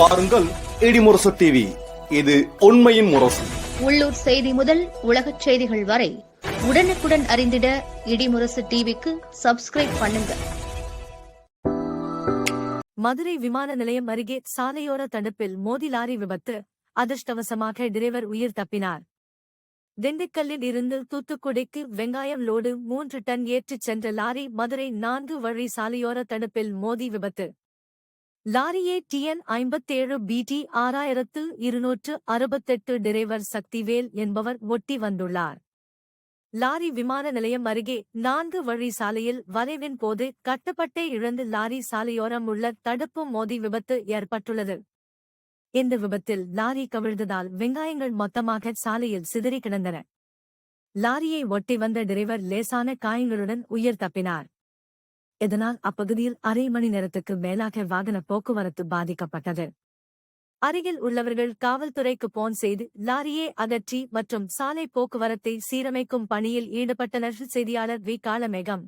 பாருங்கள் இடிமுரசு டிவி இது உண்மையின் முரசு. உள்ளூர் செய்தி முதல் உலகச் செய்திகள் வரை உடனுக்குடன் அறிந்திட இடிமுரசு டிவிக்கு சப்ஸ்கிரைப் பண்ணுங்க. மதுரை விமான நிலையம் அருகே சாலையோர தடுப்பில் மோதி லாரி விபத்து. அதிர்ஷ்டவசமாக டிரைவர் உயிர் தப்பினார். திண்டுக்கல்லில் இருந்து தூத்துக்குடிக்கு வெங்காயம் லோடு மூன்று டன் ஏற்றிச் சென்ற லாரி மதுரை நான்கு வழி சாலையோர தடுப்பில் மோதி விபத்து. லாரியே டிஎன் ஐம்பத்தேழு பிடி ஆறாயிரத்து இருநூற்று அறுபத்தெட்டு டிரைவர் சக்திவேல் என்பவர் ஒட்டி வந்துள்ளார். லாரி விமான நிலையம் அருகே நான்கு வழி சாலையில் வரைவின் போது கட்டுப்பட்டே இழந்து லாரி சாலையோரம் உள்ள தடுப்பு மோதி விபத்து ஏற்பட்டுள்ளது. இந்த விபத்தில் லாரி கவிழ்ந்ததால் வெங்காயங்கள் மொத்தமாக சாலையில் சிதறி கிடந்தன. லாரியை ஒட்டி வந்த டிரைவர் லேசான காயங்களுடன் உயிர் தப்பினார். இதனால் அப்பகுதியில் அரை மணி நேரத்துக்கு மேலாக வாகன போக்குவரத்து பாதிக்கப்பட்டது. அருகில் உள்ளவர்கள் காவல்துறைக்கு போன் செய்து லாரியை அகற்றி மற்றும் சாலை போக்குவரத்தை சீரமைக்கும் பணியில் ஈடுபட்டனர். செய்தியாளர் வி. காலமேகம்